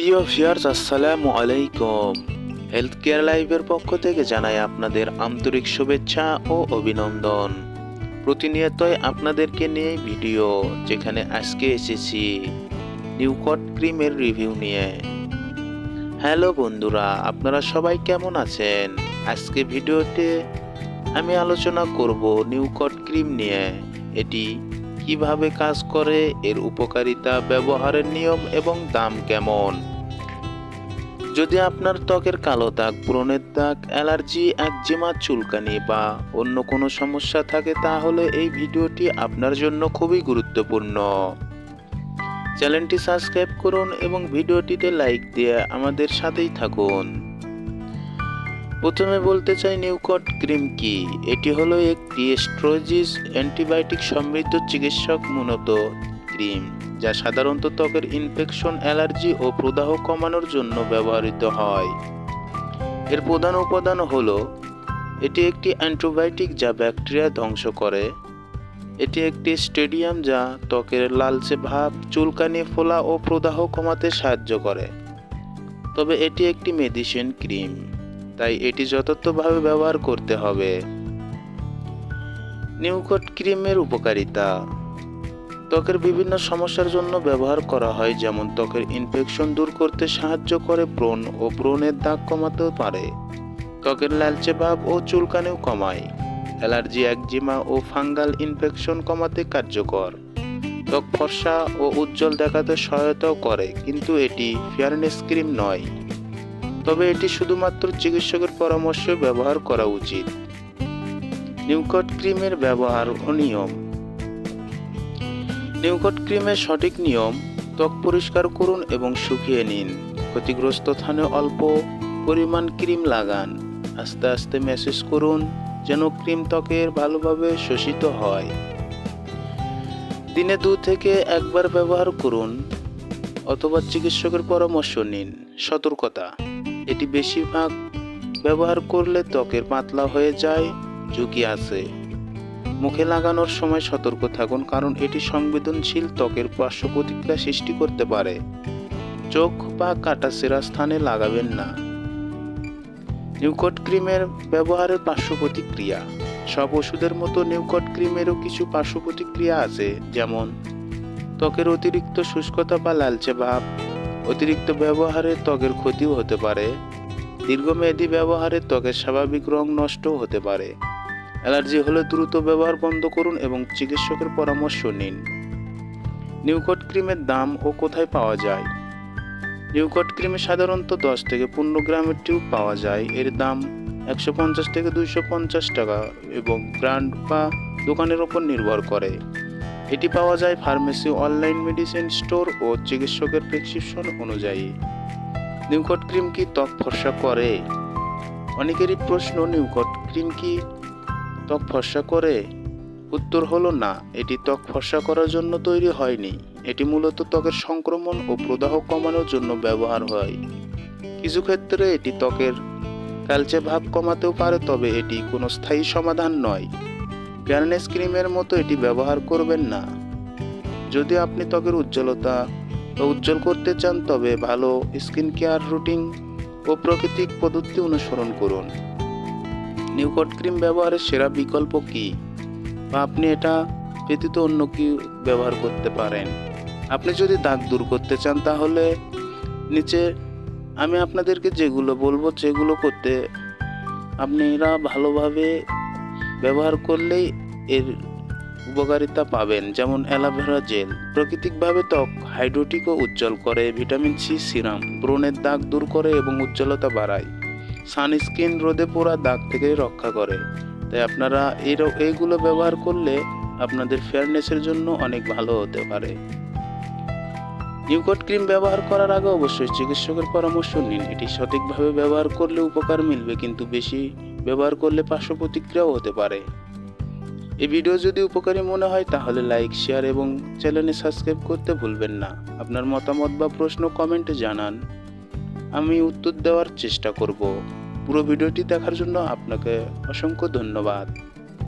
প্রিয় ভিউয়ার্স, আসসালামু আলাইকুম। হেলথ কেয়ার লাইভের পক্ষ থেকে জানাই আপনাদের আন্তরিক শুভেচ্ছা ও অভিনন্দন। প্রতিনিয়তই আপনাদেরকে নিয়ে ভিডিও, যেখানে আজকে এসেছি নিউকট ক্রিমের রিভিউ নিয়ে। হ্যালো বন্ধুরা, আপনারা সবাই কেমন আছেন? আজকে ভিডিওতে আমি আলোচনা করব নিউকট ক্রিম নিয়ে। এটি কীভাবে কাজ করে, এর উপকারিতা, ব্যবহারের নিয়ম এবং দাম কেমন? যদি আপনার ত্বকের কালো দাগ ব্রণের দাগ, অ্যালার্জি, একজিমা, চুলকানি বা অন্য কোনো সমস্যা থাকে, তাহলে এই ভিডিওটি আপনার জন্য খুবই গুরুত্বপূর্ণ। চ্যানেলটি সাবস্ক্রাইব করুন এবং ভিডিওটিতে লাইক দিয়ে আমাদের সাথেই থাকুন। প্রথমে বলতে চাই নিউকট ক্রিম কি? এটি হলো একটি স্ট্রোজিস অ্যান্টিবায়োটিক সমৃদ্ধ চিকিৎসক মূলত ক্রিম, যা সাধারণত ত্বকের ইনফেকশন, অ্যালার্জি ও প্রদাহ কমানোর জন্য ব্যবহৃত হয়। এর প্রধান উপাদান হলো, এটি একটি অ্যান্টিবায়োটিক যা ব্যাকটেরিয়া ধ্বংস করে। এটি একটি স্টেডিয়াম যা ত্বকের লালচে ভাব, চুলকানি, ফোলা ও প্রদাহ কমাতে সাহায্য করে। তবে এটি একটি মেডিসিন ক্রিম। তাই এটি যথার্থভাবে ব্যবহার করতে হবে। নিউকট ক্রিমের উপকারিতা। ত্বকের বিভিন্ন সমস্যার জন্য ব্যবহার করা হয়, যেমন ত্বকের ইনফেকশন দূর করতে সাহায্য করে ব্রণ ও ব্রণের দাগ কমাতেও পারে। ত্বকের লালচে ভাব ও চুলকানিও কমায়। অ্যালার্জি, একজিমা ও ফাঙ্গাল ইনফেকশন কমাতে কার্যকর। ত্বক ফর্সা ও উজ্জ্বল দেখাতে সহায়তাও করে, কিন্তু এটি ফেয়ারনেস ক্রিম নয়। তবে এটি শুধুমাত্র চিকিৎসকের পরামর্শ ব্যবহার করা উচিত। নিউকট ক্রিমের ব্যবহার ও নিয়ম নিউকট ক্রিমের সঠিক নিয়ম, ত্বক পরিষ্কার করুন এবং শুকিয়ে নিন। ক্ষতিগ্রস্ত স্থানে অল্প পরিমাণ ক্রিম লাগান। আস্তে আস্তে ম্যাসেজ করুন যেন ক্রিম ত্বকের ভালোভাবে শোষিত হয়। দিনে দু থেকে একবার ব্যবহার করুন অথবা চিকিৎসকের পরামর্শ নিন। সতর্কতা। এটি বেশিরভাগ ব্যবহার করলে ত্বকের পাতলা হয়ে যায়, ঝুঁকি আছে। মুখে লাগানোর সময় সতর্ক থাকুন, কারণ এটি সংবেদনশীল ত্বকের পার্শ্ব প্রতিক্রিয়া সৃষ্টি করতে পারে। চোখ বা কাটা সেরা স্থানে লাগাবেন না। নিউকট ক্রিমের ব্যবহারের পার্শ্ব প্রতিক্রিয়া সব ওষুধের মতো নিউকট ক্রিমেরও কিছু পার্শ্ব প্রতিক্রিয়া আছে, যেমন ত্বকের অতিরিক্ত শুষ্কতা বা লালচে ভাব অতিরিক্ত ব্যবহারে ত্বকের ক্ষতিও হতে পারে। দীর্ঘমেয়াদী ব্যবহারে ত্বকের স্বাভাবিক রং নষ্টও হতে পারে। অ্যালার্জি হলে দ্রুত ব্যবহার বন্ধ করুন এবং চিকিৎসকের পরামর্শ নিন। নিউকট ক্রিমের দাম ও কোথায় পাওয়া যায়? নিউকট ক্রিমে সাধারণত দশ থেকে পনেরো গ্রামের টিউব পাওয়া যায়। এর দাম একশো পঞ্চাশ থেকে দুইশো পঞ্চাশ টাকা এবং ব্র্যান্ড বা দোকানের ওপর নির্ভর করে। এটি পাওয়া যায় ফার্মেসি অনলাইন মেডিসিন স্টোর ও চিকিৎসকের প্রেসক্রিপশন অনুযায়ী। নিউকট ক্রিম কি ত্বক ফর্সা করে? অনেকেরই প্রশ্ন, নিউকট ক্রিম কি ত্বক ফর্সা করে? উত্তর হলো না, এটি ত্বক ফর্সা করার জন্য তৈরি হয়নি। এটি মূলত ত্বকের সংক্রমণ ও প্রদাহ কমানোর জন্য ব্যবহার হয়। কিছু ক্ষেত্রে এটি ত্বকের কালচে ভাব কমাতেও পারে, তবে এটি কোনো স্থায়ী সমাধান নয়। ফেয়ারনেস ক্রিমের মতো এটি ব্যবহার করবেন না। যদি আপনি ত্বকের উজ্জ্বলতা উজ্জ্বল করতে চান, তবে ভালো স্কিন কেয়ার রুটিন ও প্রাকৃতিক পদ্ধতি অনুসরণ করুন। নিউকট ক্রিম ব্যবহারের সেরা বিকল্প কি? বা আপনি এটা ব্যতীত অন্য কি ব্যবহার করতে পারেন? আপনি যদি দাগ দূর করতে চান, তাহলে নিচে আমি আপনাদেরকে যেগুলো বলব, সেগুলো করতে আপনারা ভালোভাবে ব্যবহার করলেই এর উপকারিতা পাবেন, যেমন অ্যালোভেরা জেল। প্রাকৃতিকভাবে ত্বক হাইড্রোটিক ও উজ্জ্বল করে, ভিটামিন সি সিরাম, ব্রণের দাগ দূর করে এবং উজ্জ্বলতা বাড়ায়। সানস্ক্রিন রোদে পোড়া দাগ থেকে রক্ষা করে। তাই আপনারা এই এইগুলো ব্যবহার করলে আপনাদের ফেয়ারনেসের জন্য অনেক ভালো হতে পারে। নিউকট ক্রিম ব্যবহার করার আগে অবশ্যই চিকিৎসকের পরামর্শ নিন। এটি সঠিকভাবে ব্যবহার করলে উপকার মিলবে, কিন্তু বেশি ব্যবহার করলে পার্শ্ব প্রতিক্রিয়াও হতে পারে। এই ভিডিও যদি উপকারী মনে হয়, তাহলে লাইক, শেয়ার এবং চ্যানেলে সাবস্ক্রাইব করতে ভুলবেন না। আপনার মতামত বা প্রশ্ন কমেন্টে জানান। আমি উত্তর দেওয়ার চেষ্টা করব। পুরো ভিডিওটি দেখার জন্য আপনাকে অসংখ্য ধন্যবাদ।